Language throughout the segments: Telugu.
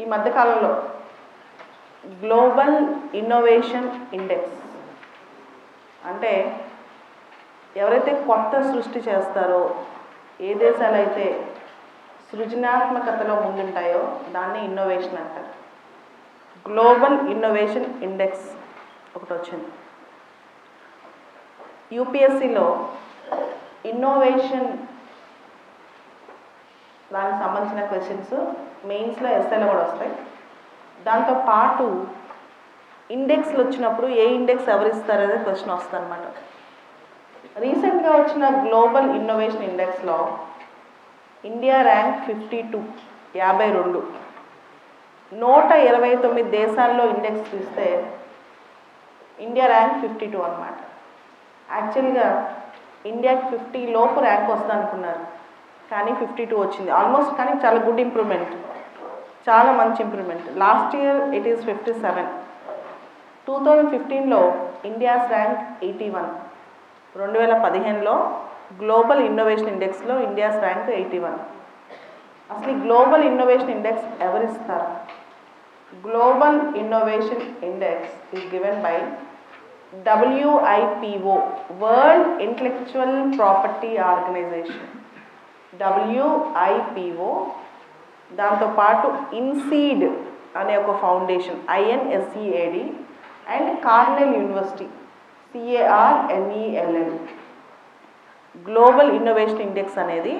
ఈ మధ్యకాలంలో గ్లోబల్ ఇన్నోవేషన్ ఇండెక్స్ అంటే ఎవరైతే కొత్త సృష్టి చేస్తారో ఏ దేశాలు అయితే సృజనాత్మకతలో ముందుంటాయో దాన్ని ఇన్నోవేషన్ అంటారు. గ్లోబల్ ఇన్నోవేషన్ ఇండెక్స్ ఒకటి వచ్చింది యూపీఎస్సిలో ఇన్నోవేషన్ దానికి సంబంధించిన క్వశ్చన్స్ మెయిన్స్లో ఎస్ఐలో కూడా వస్తాయి. దాంతో పాటు ఇండెక్స్లు వచ్చినప్పుడు ఏ ఇండెక్స్ ఎవరిస్తారు అనేది క్వశ్చన్ వస్తుంది అనమాట రీసెంట్గా వచ్చిన గ్లోబల్ ఇన్నోవేషన్ ఇండెక్స్లో ఇండియా ర్యాంక్ ఫిఫ్టీ టూ యాభై రెండు. నూట ఇరవై తొమ్మిది దేశాల్లో ఇండెక్స్ చూస్తే ఇండియా ర్యాంక్ ఫిఫ్టీ టూ అనమాట యాక్చువల్గా ఇండియాకి ఫిఫ్టీ లోపు ర్యాంక్ వస్తుంది అనుకున్నారు కానీ ఫిఫ్టీ టూ వచ్చింది. ఆల్మోస్ట్ కానీ చాలా గుడ్ ఇంప్రూవ్మెంట్ చాలా మంచి improvement last year it is fifty seven two thousand ఫిఫ్టీన్లో ఇండియాస్ ర్యాంక్ ఎయిటీ వన్ రెండు వేల పదిహేనులో గ్లోబల్ ఇన్నోవేషన్ ఇండెక్స్లో ఇండియాస్ ర్యాంక్ ఎయిటీ వన్ అసలు ఈ గ్లోబల్ ఇన్నోవేషన్ ఇండెక్స్ ఎవరిస్తారు global innovation index is given by WIPO world intellectual property organisation WIPO దాంతోపాటు ఇన్సీడ్ అనే ఒక foundation INSEAD and Cornell university CARNELN global innovation index అనేది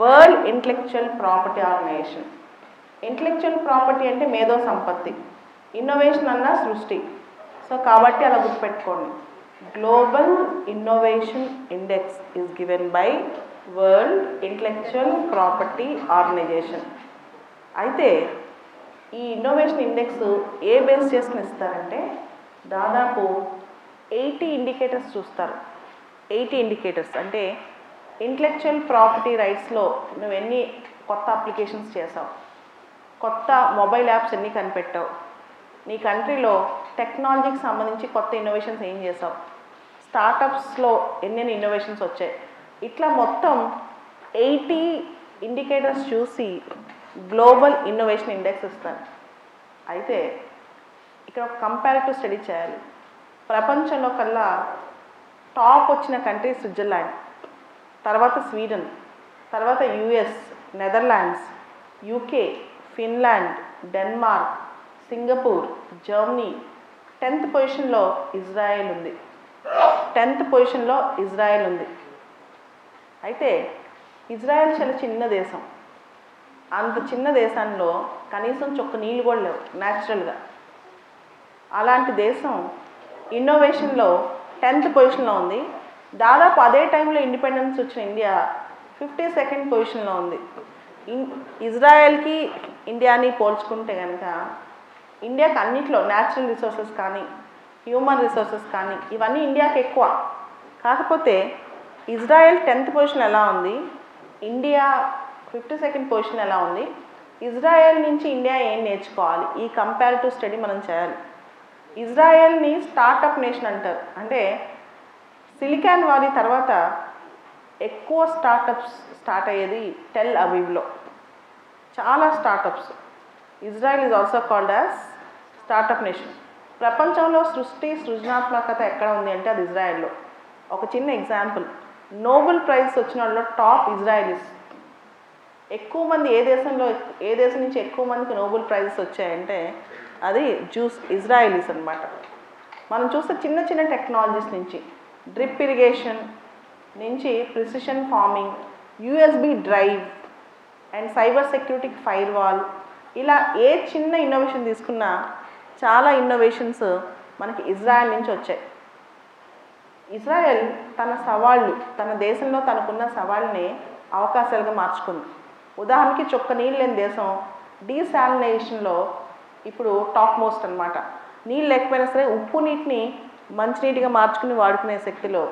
world intellectual property organisation. Intellectual property అంటే మేధో సంపత్తి ఇన్నోవేషన్ అన్న సృష్టి. సో కాబట్టి అలా గుర్తుపెట్టుకోండి. Global innovation index is given by world intellectual property organisation అయితే ఈ ఇన్నోవేషన్ ఇండెక్స్ ఏ బేస్ చేసుకుని ఇస్తారంటే దాదాపు ఎయిటీ ఇండికేటర్స్ చూస్తారు. ఎయిటీ ఇండికేటర్స్ అంటే ఇంటలెక్చువల్ ప్రాపర్టీ రైట్స్లో నువ్వు ఎన్ని కొత్త అప్లికేషన్స్ చేసావు? కొత్త మొబైల్ యాప్స్ ఎన్ని కనిపెట్టావు? నీ కంట్రీలో టెక్నాలజీకి సంబంధించి కొత్త ఇన్నోవేషన్స్ ఏం చేసావు? స్టార్టప్స్లో ఎన్నెన్ని ఇన్నోవేషన్స్ వచ్చాయి? ఇట్లా మొత్తం ఎయిటీ ఇండికేటర్స్ చూసి గ్లోబల్ ఇన్నోవేషన్ ఇండెక్స్ ఇస్తాను అయితే ఇక్కడ ఒక కంపారిటివ్ స్టడీ చేయాలి. ప్రపంచంలో కల్లా టాప్ వచ్చిన కంట్రీ స్విట్జర్లాండ్ తర్వాత స్వీడన్ తర్వాత US Netherlands UK Finland Denmark Singapore Germany. Tenth పొజిషన్లో ఇజ్రాయెల్ ఉంది. టెన్త్ పొజిషన్లో ఇజ్రాయెల్ ఉంది. అయితే ఇజ్రాయెల్ చాలా చిన్న దేశం. అంత చిన్న దేశంలో కనీసం చొక్క నీళ్ళు కూడా లేవు న్యాచురల్గా అలాంటి దేశం ఇన్నోవేషన్లో టెన్త్ పొజిషన్లో ఉంది. దాదాపు అదే టైంలో ఇండిపెండెన్స్ వచ్చిన ఇండియా ఫిఫ్టీ సెకండ్ పొజిషన్లో ఉంది. ఇన్ ఇజ్రాయెల్కి ఇండియాని పోల్చుకుంటే కనుక ఇండియాకి అన్నిట్లో న్యాచురల్ రిసోర్సెస్ కానీ హ్యూమన్ రిసోర్సెస్ కానీ ఇవన్నీ ఇండియాకి ఎక్కువ. కాకపోతే ఇజ్రాయెల్ టెన్త్ పొజిషన్ ఎలా ఉంది? ఇండియా ఫిఫ్టీ సెకండ్ పొజిషన్ ఎలా ఉంది? ఇజ్రాయెల్ నుంచి ఇండియా ఏం నేర్చుకోవాలి? ఈ కంపారిటివ్ స్టడీ మనం చేయాలి. ఇజ్రాయెల్ని స్టార్టప్ నేషన్ అంటారు. అంటే సిలికాన్ వారి తర్వాత ఎక్కువ స్టార్టప్స్ స్టార్ట్ అయ్యేది టెల్ అవీవ్లో. చాలా startups Israel is also called as startup nation ప్రపంచంలో సృష్టి సృజనాత్మకత ఎక్కడ ఉంది అంటే అది ఇజ్రాయెల్లో. ఒక చిన్న ఎగ్జాంపుల్ నోబెల్ ప్రైజ్ వచ్చిన వాళ్ళలో టాప్ ఇజ్రాయలీస్. ఎక్కువ మంది ఏ దేశంలో ఏ దేశం నుంచి ఎక్కువ మందికి నోబెల్ ప్రైజెస్ వచ్చాయంటే అది జ్యూస్ ఇజ్రాయలీస్ అన్నమాట. మనం చూస్తే చిన్న చిన్న టెక్నాలజీస్ నుంచి డ్రిప్ ఇరిగేషన్ నుంచి precision farming USB drive and cyber security firewall ఇలా ఏ చిన్న ఇన్నోవేషన్ తీసుకున్నా చాలా ఇన్నోవేషన్స్ మనకి ఇజ్రాయెల్ నుంచి వచ్చాయి. ఇజ్రాయెల్ తన సవాళ్ళు తన దేశంలో తనకున్న సవాళ్ళని అవకాశాలుగా మార్చుకుంది. ఉదాహరణకి చొక్క నీళ్ళు లేని దేశం డీసాలినేషన్లో ఇప్పుడు టాప్ మోస్ట్ అనమాట నీళ్ళు లేకపోయినా సరే ఉప్పు నీటిని మంచినీటిగా మార్చుకుని వాడుకునే శక్తిలో.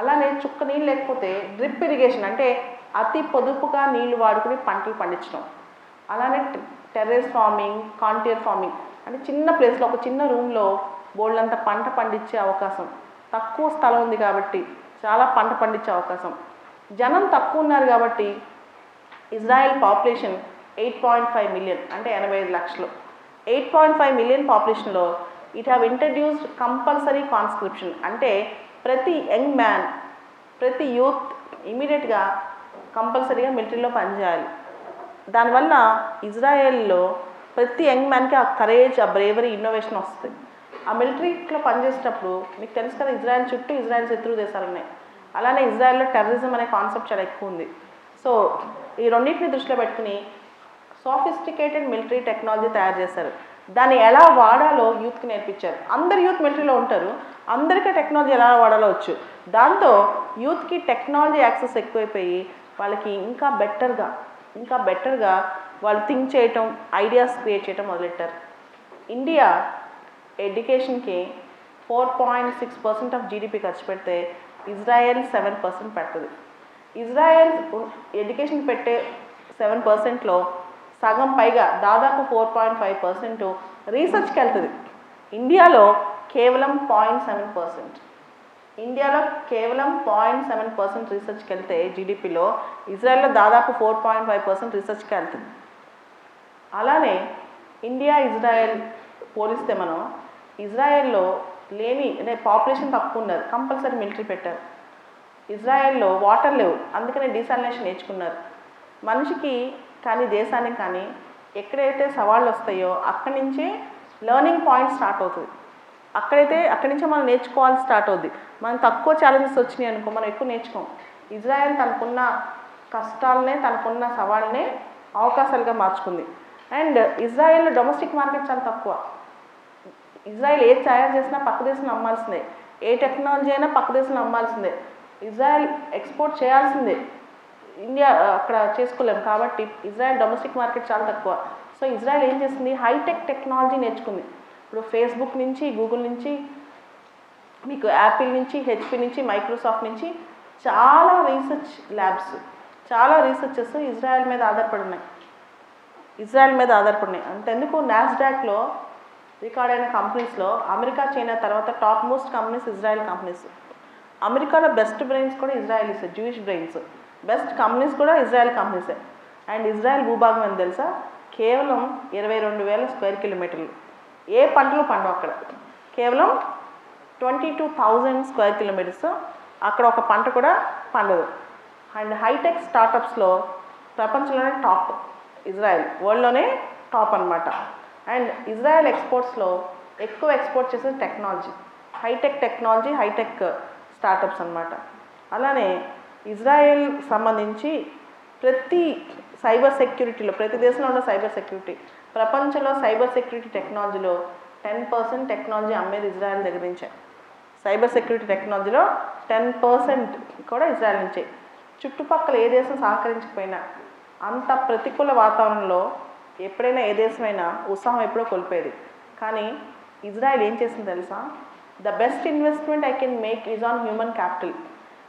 అలానే చుక్క నీళ్ళు లేకపోతే డ్రిప్ ఇరిగేషన్ అంటే అతి పొదుపుగా నీళ్ళు వాడుకుని పంటలు పండించడం. అలానే టెర్రస్ ఫార్మింగ్ కాంటియర్ ఫార్మింగ్ అంటే చిన్న ప్లేస్లో ఒక చిన్న రూమ్లో బోల్డంత పంట పండించే అవకాశం. తక్కువ స్థలం ఉంది కాబట్టి చాలా పంట పండించే అవకాశం. జనం తక్కువ ఉన్నారు కాబట్టి Israel population eight point five million అంటే ఎనభై ఐదు లక్షలు. Eight point five million పాపులేషన్లో it have introduced compulsory conscription అంటే ప్రతి యంగ్ మ్యాన్ ప్రతి యూత్ ఇమీడియట్గా కంపల్సరీగా మిలిటరీలో పనిచేయాలి. దానివల్ల ఇజ్రాయెల్లో ప్రతి యంగ్ మ్యాన్కి ఆ కరేజ్ ఆ బ్రేవరీ ఇన్నోవేషన్ వస్తుంది. ఆ మిలిటరీలో పనిచేసేటప్పుడు మీకు తెలుసు కదా ఇజ్రాయెల్ చుట్టూ ఇజ్రాయెల్ శత్రు దేశాలు ఉన్నాయి అలానే ఇజ్రాయెల్లో టెర్రరిజం అనే కాన్సెప్ట్ చాలా ఎక్కువ ఉంది. సో ఈ రెండింటిని దృష్టిలో పెట్టుకుని సోఫిస్టికేటెడ్ మిలిటరీ టెక్నాలజీ తయారు చేశారు. దాన్ని ఎలా వాడాలో యూత్కి నేర్పించారు. అందరు యూత్ మిలిటరీలో ఉంటారు. అందరికీ టెక్నాలజీ ఎలా వాడాలో వచ్చు. దాంతో యూత్కి టెక్నాలజీ యాక్సెస్ ఎక్కువైపోయి వాళ్ళకి ఇంకా బెటర్గా ఇంకా బెటర్గా వాళ్ళు థింక్ చేయటం ఐడియాస్ క్రియేట్ చేయటం మొదలెట్టారు. ఇండియా ఎడ్యుకేషన్కి four point six percent of GDP ఖర్చు పెడితే ఇజ్రాయెల్ సెవెన్ పర్సెంట్ పెడుతుంది. ఇజ్రాయెల్ ఎడ్యుకేషన్ పెట్టే సెవెన్ పర్సెంట్లో సగం పైగా దాదాపు ఫోర్ పాయింట్ ఫైవ్ పర్సెంట్ రీసెర్చ్కి వెళ్తుంది. ఇండియాలో కేవలం పాయింట్ సెవెన్ పర్సెంట్. ఇండియాలో కేవలం పాయింట్ సెవెన్ పర్సెంట్ రీసెర్చ్కి వెళ్తే జీడిపిలో ఇజ్రాయెల్లో దాదాపు ఫోర్ పాయింట్ ఫైవ్ పర్సెంట్ రీసెర్చ్కి వెళ్తుంది. అలానే ఇండియా ఇజ్రాయెల్ పోలిస్తే మనం ఇజ్రాయెల్లో లేని అంటే పాపులేషన్ తక్కువ ఉన్నారు కంపల్సరీ మిలిటరీ పెట్టారు. ఇజ్రాయెల్లో వాటర్ లేవు. అందుకనే డీసాలినేషన్ నేర్చుకున్నారు. మనిషికి కానీ దేశానికి కానీ ఎక్కడైతే సవాళ్ళు వస్తాయో అక్కడి నుంచే లెర్నింగ్ పాయింట్ స్టార్ట్ అవుతుంది. అక్కడైతే అక్కడి నుంచే మనం నేర్చుకోవాలి స్టార్ట్ అవుద్ది. మనం తక్కువ ఛాలెంజెస్ వచ్చినాయి అనుకో మనం ఎక్కువ నేర్చుకోం. ఇజ్రాయెల్ తనకున్న కష్టాలనే తనకున్న సవాళ్ళనే అవకాశాలుగా మార్చుకుంది. అండ్ ఇజ్రాయెల్లో డొమెస్టిక్ మార్కెట్ చాలా తక్కువ. ఇజ్రాయెల్ ఏది తయారు చేసినా పక్క దేశం నమ్మాల్సిందే. ఏ టెక్నాలజీ అయినా పక్క దేశం అమ్మాల్సిందే ఇజ్రాయెల్ ఎక్స్పోర్ట్ చేయాల్సిందే. ఇండియా అక్కడ చేసుకోలేము కాబట్టి ఇజ్రాయెల్ డొమెస్టిక్ మార్కెట్ చాలా తక్కువ. సో ఇజ్రాయెల్ ఏం చేసింది హైటెక్ టెక్నాలజీ నేర్చుకుంది. ఇప్పుడు ఫేస్బుక్ నుంచి గూగుల్ నుంచి మీకు యాపిల్ నుంచి హెచ్పి నుంచి మైక్రోసాఫ్ట్ నుంచి చాలా రీసెర్చ్ ల్యాబ్స్ చాలా రీసెర్చెస్ ఇజ్రాయెల్ మీద ఆధారపడి ఉన్నాయి. ఇజ్రాయెల్ మీద ఆధారపడినాయి అంతెందుకు? నాస్డాక్లో రికార్డ్ అయిన కంపెనీస్లో అమెరికా చైనా తర్వాత top most companies Israel companies అమెరికాలో బెస్ట్ బ్రెయిన్స్ కూడా Israelis Jewish brains best companies కూడా ఇజ్రాయెల్ కంపెనీసే అండ్ ఇజ్రాయెల్ భూభాగం అని తెలుసా? కేవలం ఇరవై రెండు వేల స్క్వేర్ కిలోమీటర్లు ఏ పంటలు పండవు అక్కడ? కేవలం twenty two thousand square kilometres అక్కడ ఒక పంట కూడా పండదు. అండ్ హైటెక్ స్టార్టప్స్లో ప్రపంచంలోనే టాప్ ఇజ్రాయెల్ వరల్డ్లోనే టాప్ అన్నమాట. అండ్ ఇజ్రాయెల్ ఎక్స్పోర్ట్స్లో ఎక్కువ ఎక్స్పోర్ట్ చేసేది technology hi tech technology hi tech startups అన్నమాట. అలానే ఇజ్రాయెల్ సంబంధించి ప్రతి సైబర్ సెక్యూరిటీలో ప్రతి దేశంలో ఉన్న సైబర్ సెక్యూరిటీ ప్రపంచంలో సైబర్ సెక్యూరిటీ టెక్నాలజీలో టెన్ పర్సెంట్ టెక్నాలజీ అమ్మేది ఇజ్రాయెల్ దగ్గర నుంచే. సైబర్ సెక్యూరిటీ టెక్నాలజీలో టెన్ పర్సెంట్ కూడా ఇజ్రాయెల్ నుంచే. చుట్టుపక్కల ఏ దేశం సహకరించకపోయినా అంత ప్రతికూల వాతావరణంలో ఎప్పుడైనా ఏ దేశమైనా ఉత్సాహం ఎప్పుడో కోల్పోయేది. కానీ ఇజ్రాయెల్ ఏం చేసింది తెలుసా? The best investment I can make is on human capital.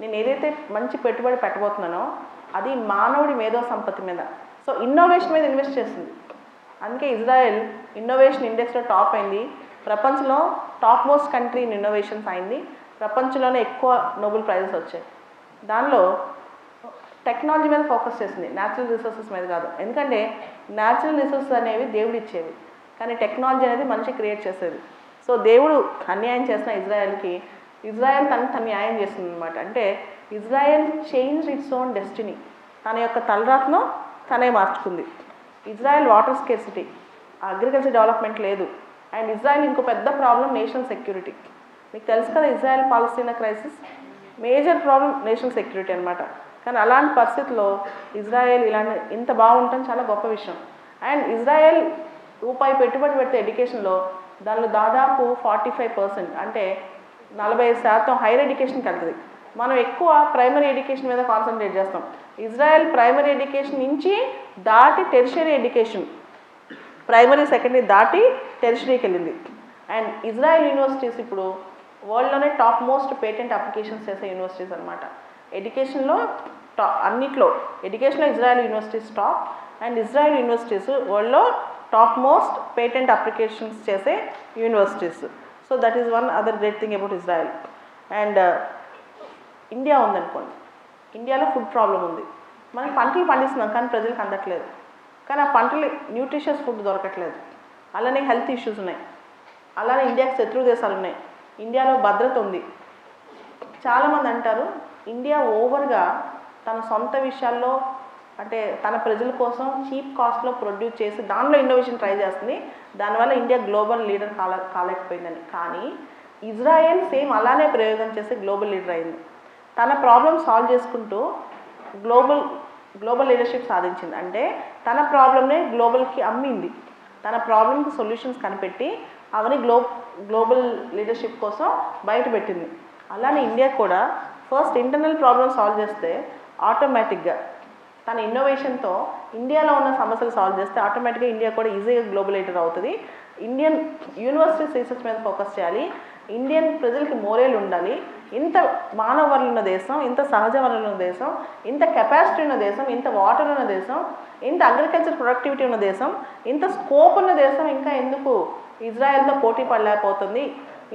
నేను ఏదైతే మంచి పెట్టుబడి పెట్టబోతున్నానో అది మానవుడి మేధో సంపత్తి మీద. సో ఇన్నోవేషన్ మీద ఇన్వెస్ట్ చేస్తుంది. అందుకే ఇజ్రాయెల్ ఇన్నోవేషన్ ఇండెక్స్లో టాప్ అయింది. ప్రపంచంలో top most country in innovations అయింది. ప్రపంచంలోనే ఎక్కువ నోబెల్ ప్రైజెస్ వచ్చాయి. దానిలో టెక్నాలజీ మీద ఫోకస్ చేసింది న్యాచురల్ రిసోర్సెస్ మీద కాదు. ఎందుకంటే న్యాచురల్ రిసోర్సెస్ అనేవి దేవుడు ఇచ్చేవి. కానీ టెక్నాలజీ అనేది మనిషి క్రియేట్ చేసేది. సో దేవుడు అన్యాయం చేసిన ఇజ్రాయెల్కి ఇజ్రాయెల్ తను తను న్యాయం చేసింది అనమాట అంటే Israel change its own destiny తన యొక్క తలరాతను తనే మార్చుకుంది. Israel water scarcity agriculture development లేదు. అండ్ ఇజ్రాయెల్ ఇంకో పెద్ద ప్రాబ్లం నేషనల్ సెక్యూరిటీ మీకు తెలుసు కదా Israel Palestine crisis major problem national security అనమాట కానీ అలాంటి పరిస్థితుల్లో ఇజ్రాయెల్ ఇలాంటి ఇంత బాగుంటుంది చాలా గొప్ప విషయం. అండ్ ఇజ్రాయెల్ రూపాయి పెట్టుబడి పెడితే ఎడ్యుకేషన్లో దానిలో దాదాపు ఫార్టీ ఫైవ్ పర్సెంట్ అంటే నలభై శాతం హైయర్ ఎడ్యుకేషన్కి వెళ్తుంది మనం ఎక్కువ ప్రైమరీ ఎడ్యుకేషన్ మీద కాన్సన్ట్రేట్ చేస్తాం. ఇజ్రాయెల్ ప్రైమరీ ఎడ్యుకేషన్ నుంచి దాటి టెరిషరీ ఎడ్యుకేషన్ ప్రైమరీ సెకండరీ దాటి టెరిషరీకి వెళ్ళింది. అండ్ ఇజ్రాయెల్ యూనివర్సిటీస్ ఇప్పుడు వరల్డ్లోనే టాప్ మోస్ట్ పేటెంట్ అప్లికేషన్స్ చేసే యూనివర్సిటీస్ అనమాట ఎడ్యుకేషన్లో టా అన్నిట్లో. ఎడ్యుకేషన్లో Israel universities top and Israel universities వరల్డ్లో టాప్ మోస్ట్ పేటెంట్ అప్లికేషన్స్ చేసే universities so that is one other great thing about Israel and India ఉందనుకోండి. ఇండియాలో ఫుడ్ ప్రాబ్లం ఉంది. మనం పంటలు పండిస్తున్నాం కానీ ప్రజలకు అందట్లేదు. కానీ ఆ పంటలు న్యూట్రిషియస్ ఫుడ్ దొరకట్లేదు. అలానే హెల్త్ ఇష్యూస్ ఉన్నాయి. అలానే ఇండియాకి శత్రు దేశాలు ఉన్నాయి. ఇండియాలో భద్రత ఉంది. చాలామంది అంటారు ఇండియా ఓవర్గా తన సొంత విషయాల్లో అంటే తన ప్రజల కోసం చీప్ కాస్ట్లో ప్రొడ్యూస్ చేసి దానిలో ఇన్నోవేషన్ ట్రై చేస్తుంది. దానివల్ల ఇండియా గ్లోబల్ లీడర్ కాల కాలేకపోయిందని. కానీ ఇజ్రాయెల్ సేమ్ అలానే ప్రయోగం చేసి గ్లోబల్ లీడర్ అయింది. తన ప్రాబ్లమ్ సాల్వ్ చేసుకుంటూ గ్లోబల్ గ్లోబల్ లీడర్షిప్ సాధించింది. అంటే తన ప్రాబ్లమ్నే గ్లోబల్కి అమ్మింది. తన ప్రాబ్లమ్కి సొల్యూషన్స్ కనిపెట్టి అవని గ్లో గ్లోబల్ లీడర్షిప్ కోసం బయట పెట్టింది. అలానే ఇండియా కూడా ఫస్ట్ ఇంటర్నల్ ప్రాబ్లమ్ సాల్వ్ చేస్తే ఆటోమేటిక్గా తన ఇన్నోవేషన్తో ఇండియాలో ఉన్న సమస్యలు సాల్వ్ చేస్తే ఆటోమేటిక్గా ఇండియా కూడా ఈజీగా గ్లోబలేటర్ అవుతుంది. ఇండియన్ యూనివర్సిటీస్ రీసెర్చ్ మీద ఫోకస్ చేయాలి. ఇండియన్ ప్రజలకి మోరేలు ఉండాలి. ఇంత మానవ వనరులు ఉన్న దేశం ఇంత సహజ వనరులు ఉన్న దేశం ఇంత కెపాసిటీ ఉన్న దేశం ఇంత వాటర్ ఉన్న దేశం ఇంత అగ్రికల్చర్ ప్రొడక్టివిటీ ఉన్న దేశం ఇంత స్కోప్ ఉన్న దేశం ఇంకా ఎందుకు ఇజ్రాయెల్తో పోటీ పడలేకపోతుంది?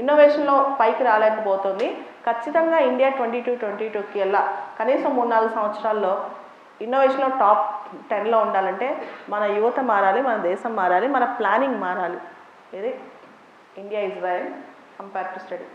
ఇన్నోవేషన్లో పైకి రాలేకపోతుంది. ఖచ్చితంగా ఇండియా ట్వంటీ టూ ట్వంటీ టూకి వెళ్ళా. కనీసం మూడు నాలుగు సంవత్సరాల్లో ఇన్నోవేషన్లో టాప్ టెన్లో ఉండాలంటే మన యువత మారాలి మన దేశం మారాలి మన ప్లానింగ్ మారాలి. ఇది India Israel compare to study